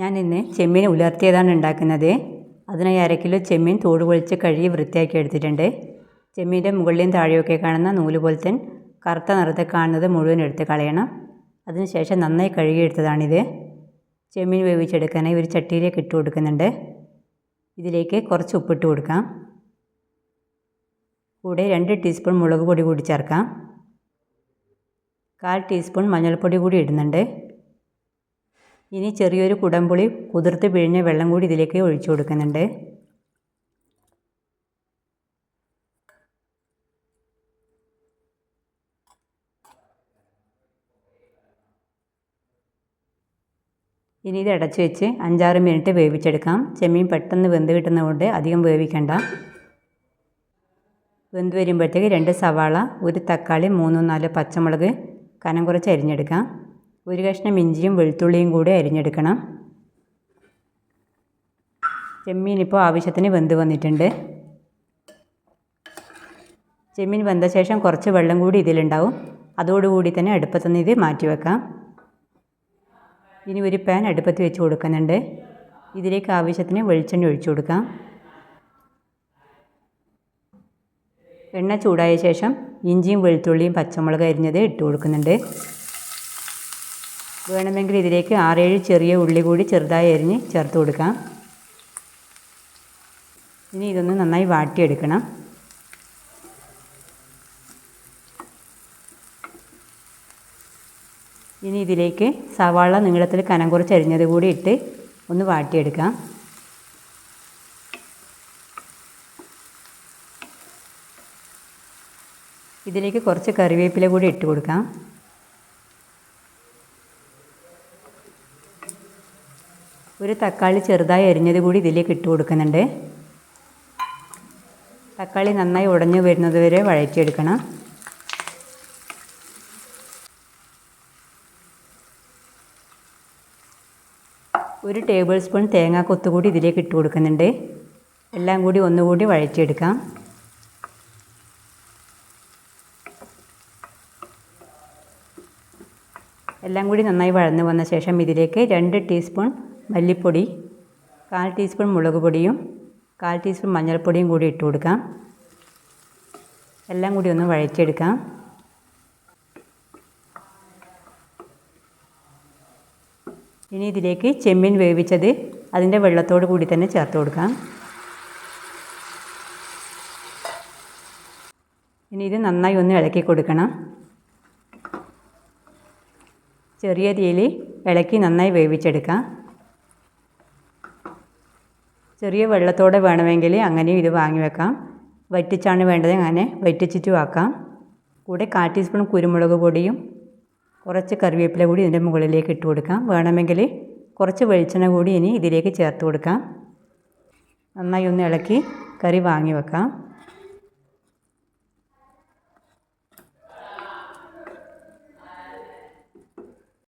ഞാൻ ഇന്ന് ചെമ്മീൻ ഉലർത്തിയതാണ് ഉണ്ടാക്കുന്നത്. അതിനായി അര കിലോ ചെമ്മീൻ തോട് പൊളിച്ച് കഴുകി വൃത്തിയാക്കി എടുത്തിട്ടുണ്ട്. ചെമ്മീന്റെ മുകളിലും താഴെയൊക്കെ കാണുന്ന നൂൽ പോലത്തെ കറുത്ത നിറത്തെ കാണുന്നത് മുഴുവൻ എടുത്ത് കളയണം. അതിനുശേഷം നന്നായി കഴുകിയെടുത്തതാണിത് ചെമ്മീൻ വേവിച്ചെടുക്കാനായി ഒരു ചട്ടിയിലേക്ക് ഇട്ട് കൊടുക്കുന്നുണ്ട്. ഇതിലേക്ക് കുറച്ച് ഉപ്പിട്ട് കൊടുക്കാം. കൂടെ രണ്ട് ടീസ്പൂൺ മുളക് പൊടി കൂടി ചേർക്കാം. കാൽ ടീസ്പൂൺ മഞ്ഞൾപ്പൊടി കൂടി ഇടുന്നുണ്ട്. ഇനി ചെറിയൊരു കുടംപുളി കുതിർത്ത് പിഴിഞ്ഞ വെള്ളം കൂടി ഇതിലേക്ക് ഒഴിച്ചു കൊടുക്കുന്നുണ്ട്. ഇനി ഇത് അടച്ചു വെച്ച് അഞ്ചാറ് മിനിറ്റ് വേവിച്ചെടുക്കാം. ചെമ്മീൻ പെട്ടെന്ന് വെന്ത് കിട്ടുന്നതുകൊണ്ട് അധികം വേവിക്കണ്ട. വെന്ത് വരുമ്പോഴത്തേക്ക് രണ്ട് സവാള ഒരു തക്കാളി മൂന്നോ നാലോ പച്ചമുളക് കനം കുറച്ച് അരിഞ്ഞെടുക്കാം. ഒരു കഷ്ണം ഇഞ്ചിയും വെളുത്തുള്ളിയും കൂടി അരിഞ്ഞെടുക്കണം. ചെമ്മീൻ ഇപ്പോൾ ആവശ്യത്തിന് വെന്ത് വന്നിട്ടുണ്ട്. ചെമ്മീൻ വെന്ത ശേഷം കുറച്ച് വെള്ളം കൂടി ഇതിലുണ്ടാവും. അതോടുകൂടി തന്നെ അടുപ്പത്തുനിന്ന് ഇത് മാറ്റി വെക്കാം. ഇനി ഒരു പാൻ അടുപ്പത്ത് വെച്ച് കൊടുക്കുന്നുണ്ട്. ഇതിലേക്ക് ആവശ്യത്തിന് വെളിച്ചെണ്ണ ഒഴിച്ചു കൊടുക്കാം. എണ്ണ ചൂടായ ശേഷം ഇഞ്ചിയും വെളുത്തുള്ളിയും പച്ചമുളക് അരിഞ്ഞത് ഇട്ട് കൊടുക്കുന്നുണ്ട്. വേണമെങ്കിൽ ഇതിലേക്ക് ആറേഴ് ചെറിയ ഉള്ളി കൂടി ചെറുതായി അരിഞ്ഞ് ചേർത്ത് കൊടുക്കാം. ഇനി ഇതൊന്ന് നന്നായി വാട്ടിയെടുക്കണം. ഇനി ഇതിലേക്ക് സവാള നീളത്തിൽ കനം കുറച്ച് അരിഞ്ഞത് കൂടി ഇട്ട് ഒന്ന് വാട്ടിയെടുക്കാം. ഇതിലേക്ക് കുറച്ച് കറിവേപ്പില കൂടി ഇട്ട് കൊടുക്കാം. ഒരു തക്കാളി ചെറുതായി അരിഞ്ഞത് കൂടി ഇതിലേക്ക് ഇട്ട് കൊടുക്കുന്നുണ്ട്. തക്കാളി നന്നായി ഉടഞ്ഞു വരുന്നത് വരെ വഴറ്റിയെടുക്കണം. ഒരു ടേബിൾ സ്പൂൺ തേങ്ങാക്കൊത്ത് കൂടി ഇതിലേക്ക് ഇട്ട് കൊടുക്കുന്നുണ്ട്. എല്ലാം കൂടി ഒന്നുകൂടി വഴറ്റിയെടുക്കാം. എല്ലാം കൂടി നന്നായി വഴന്നു വന്ന ശേഷം ഇതിലേക്ക് രണ്ട് ടീസ്പൂൺ മല്ലിപ്പൊടി കാൽ ടീസ്പൂൺ മുളക് പൊടിയും കാൽ ടീസ്പൂൺ മഞ്ഞൾപ്പൊടിയും കൂടി ഇട്ട് കൊടുക്കാം. എല്ലാം കൂടി ഒന്ന് വഴറ്റിയെടുക്കാം. ഇനി ഇതിലേക്ക് ചെമ്മീൻ വേവിച്ചത് അതിന്റെ വെള്ളത്തോട് കൂടി തന്നെ ചേർത്ത് കൊടുക്കാം. ഇനി ഇത് നന്നായി ഒന്ന് ഇളക്കി കൊടുക്കണം. ചെറിയ തീയിൽ ഇളക്കി നന്നായി വേവിച്ചെടുക്കാം. ചെറിയ വെള്ളത്തോടെ വേണമെങ്കിൽ അങ്ങനെയും ഇത് വാങ്ങി വെക്കാം. വറ്റിച്ചാണ് വേണ്ടത് അങ്ങനെ വറ്റിച്ചിട്ടും ആക്കാം. കൂടെ കാൽ ടീസ്പൂൺ കുരുമുളക് പൊടിയും കുറച്ച് കറിവേപ്പില കൂടി ഇതിന്റെ മുകളിലേക്ക് ഇട്ട് കൊടുക്കാം. വേണമെങ്കിൽ കുറച്ച് വെളിച്ചെണ്ണ കൂടി ഇനി ഇതിലേക്ക് ചേർത്ത് കൊടുക്കാം. നന്നായി ഒന്ന് ഇളക്കി കറി വാങ്ങി വെക്കാം.